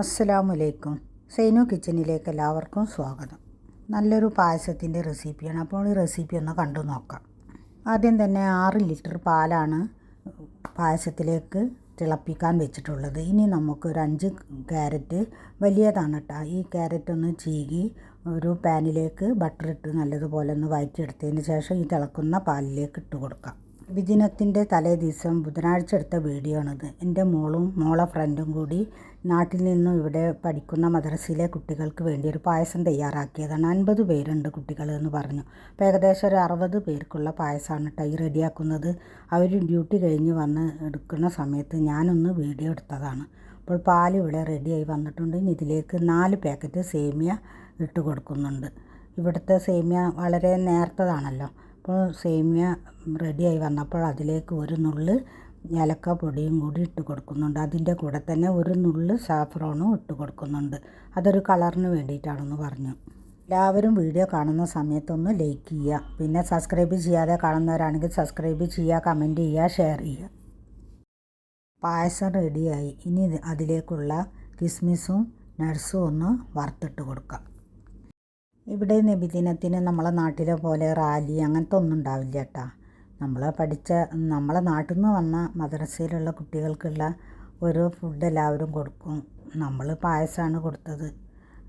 അസ്സലാമലൈക്കും സൈനു കിച്ചണിലേക്ക് എല്ലാവർക്കും സ്വാഗതം. നല്ലൊരു പായസത്തിന്റെ റെസിപ്പിയാണ്. അപ്പോൾ ഈ റെസിപ്പി ഒന്ന് കണ്ടു നോക്കാം. ആദ്യം തന്നെ ആറ് ലിറ്റർ പാലാണ് പായസത്തിലേക്ക് തിളപ്പിക്കാൻ വെച്ചിട്ടുള്ളത്. ഇനി നമുക്ക് ഒരു അഞ്ച് ക്യാരറ്റ് വലിയതാണ് കേട്ടോ ഈ ക്യാരറ്റ് ഒന്ന് ചീകി ഒരു പാനിലേക്ക് ബട്ടർ ഇട്ട് നല്ലതുപോലെ ഒന്ന് വഴറ്റിയെടുത്തതിന് ശേഷം ഈ തിളക്കുന്ന പാലിലേക്ക് ഇട്ട് കൊടുക്കാം. വിദിനത്തിന്റെ തലേ ദിവസം ബുധനാഴ്ച എടുത്ത വീഡിയോ ആണിത് എന്റെ മോളും മോളെ ഫ്രണ്ടും കൂടി നാട്ടിൽ നിന്നും ഇവിടെ പഠിക്കുന്ന മദ്രസയിലെ കുട്ടികൾക്ക് വേണ്ടി ഒരു പായസം തയ്യാറാക്കിയതാണ്. അൻപത് പേരുണ്ട് കുട്ടികൾ എന്ന് പറഞ്ഞു. അപ്പോൾ ഏകദേശം ഒരു അറുപത് പേർക്കുള്ള പായസമാണ് ടൈ റെഡിയാക്കുന്നത്. അവർ ഡ്യൂട്ടി കഴിഞ്ഞ് വന്ന് എടുക്കുന്ന സമയത്ത് ഞാനൊന്ന് വീഡിയോ എടുത്തതാണ്. അപ്പോൾ പാൽ ഇവിടെ റെഡിയായി വന്നിട്ടുണ്ട്. ഇനി ഇതിലേക്ക് നാല് പാക്കറ്റ് സേമിയ ഇട്ട് കൊടുക്കുന്നുണ്ട്. ഇവിടുത്തെ സേമിയ വളരെ നേർത്തതാണല്ലോ. അപ്പോൾ സേമിയ റെഡിയായി വന്നപ്പോൾ അതിലേക്ക് ഒരു നുള്ള് ഏലക്ക പൊടിയും കൂടി ഇട്ട് കൊടുക്കുന്നുണ്ട്. അതിന്റെ കൂടെ തന്നെ ഒരു നുള്ള് സാഫ്രോണും ഇട്ട് കൊടുക്കുന്നുണ്ട്. അതൊരു കളറിന് വേണ്ടിയിട്ടാണെന്ന് പറഞ്ഞു. എല്ലാവരും വീഡിയോ കാണുന്ന സമയത്തൊന്ന് ലൈക്ക് ചെയ്യുക. പിന്നെ സബ്സ്ക്രൈബ് ചെയ്യാതെ കാണുന്നവരാണെങ്കിൽ സബ്സ്ക്രൈബ് ചെയ്യുക കമന്റ് ചെയ്യുക ഷെയർ ചെയ്യുക. പായസം റെഡിയായി. ഇനി അതിലേക്കുള്ള കിസ്മിസും നട്സും ഒന്ന് വറുത്തിട്ട് കൊടുക്കാം. ഇവിടെ നബിദിനത്തിന് നമ്മളെ നാട്ടിലെ പോലെ റാലി അങ്ങനത്തെ ഒന്നും ഉണ്ടാവില്ല കേട്ടാ. നമ്മൾ പഠിച്ച നമ്മളെ നാട്ടിൽ നിന്ന് വന്ന മദ്രസയിലുള്ള കുട്ടികൾക്കുള്ള ഒരു ഫുഡ് എല്ലാവരും കൊടുക്കും. നമ്മൾ പായസമാണ് കൊടുത്തത്.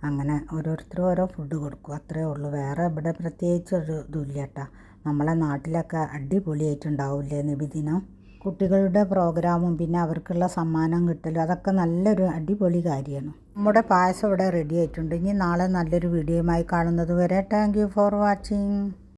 അങ്ങനെ ഓരോരുത്തരും ഓരോ ഫുഡ് കൊടുക്കും. അത്രേ ഉള്ളൂ. വേറെ ഇവിടെ പ്രത്യേകിച്ച് ഒരു ഇതുമില്ല കേട്ടാ. നമ്മളെ നാട്ടിലൊക്കെ അടിപൊളിയായിട്ടുണ്ടാവില്ലേ നബിദിനം? കുട്ടികളുടെ പ്രോഗ്രാമും പിന്നെ അവർക്കുള്ള സമ്മാനം കിട്ടലും അതൊക്കെ നല്ലൊരു അടിപൊളി കാര്യമാണ്. നമ്മുടെ പായസം ഇവിടെ റെഡി ആയിട്ടുണ്ട്. ഇനി നാളെ നല്ലൊരു വീഡിയോയുമായി കാണുന്നത് വരെ താങ്ക് ഫോർ വാച്ചിങ്